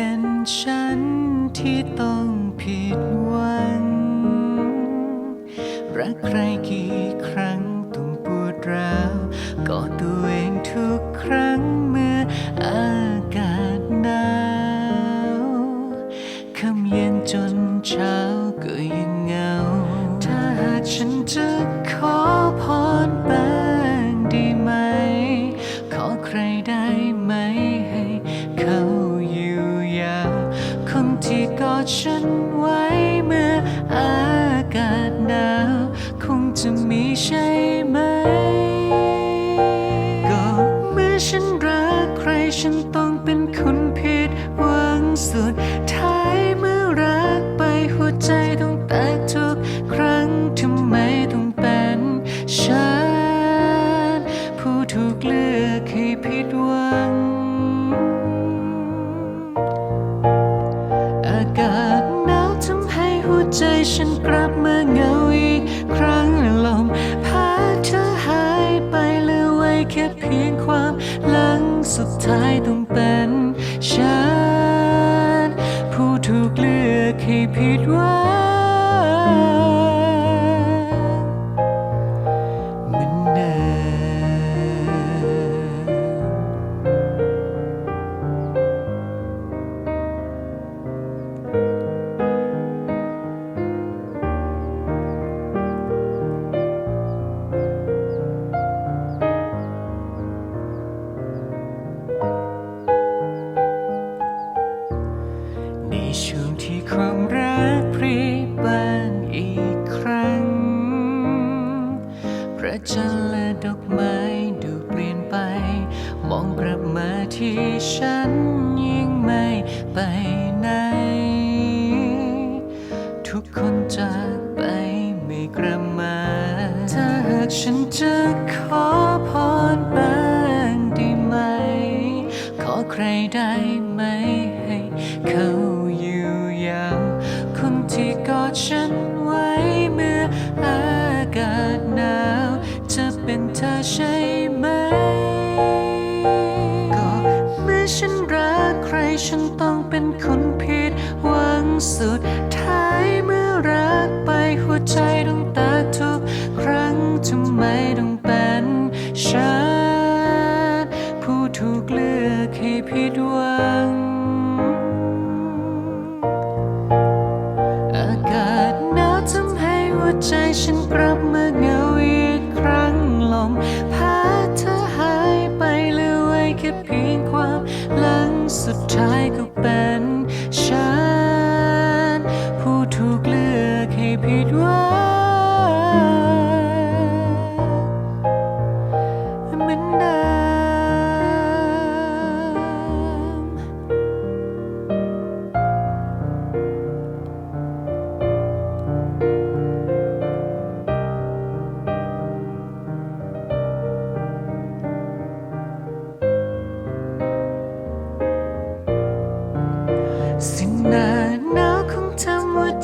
เป็นฉันที่ต้องผิดหวัง รักใครกี่ครั้งต้องปวดร้าวกอดตัวเองทุกครั้งเมื่ออากาศหนาวคำเย็นจนเช้า ที่กอดฉันไว้เมื่ออากาศหนาว คงจะมีใช่ไหม ก็เมื่อฉันรักใครฉันต้องเป็นคนผิดหวังสุดท้ายเมื่อรักไปหัวใจต้องแตกทุกครั้งทำไมต้องเป็นฉัน ผู้ถูกเลือกให้ผิดหวัง กลับมาเหงาอีกครั้งลมพาเธอหายไปเหลือไว้แค่เพียงความหลังสุดท้ายต้องเป็นฉันผู้ถูกเลือกให้ผิดว่า ในช่วงที่ความรักพรีบานอีกครั้ง พระจันทร์และดอกไม้ดูเปลี่ยนไป มองกลับมาที่ฉันยิ่งไม่ไปไหน ทุกคนจากไปไม่กลับมา ถ้าหากฉันจะขอพรบ้างได้ไหม ขอใครได้ ฉันไว้เมื่ออากาศหนาวจะเป็นเธอใช่ไหม ก็เมื่อฉันรักใครฉันต้องเป็นคนผิดหวังสุดท้ายเมื่อรักไปหัวใจต้องแตกทุกครั้งทำไมต้องเป็นฉันผู้ถูกเลือกให้ผิดหวัง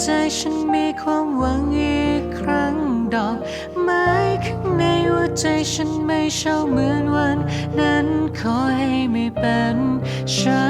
ใจฉันมีความหวังอีกครั้งดอกไม้ข้างในหัวใจฉันไม่เช่าเหมือนวัน นั้นขอให้ไม่เป็นฉัน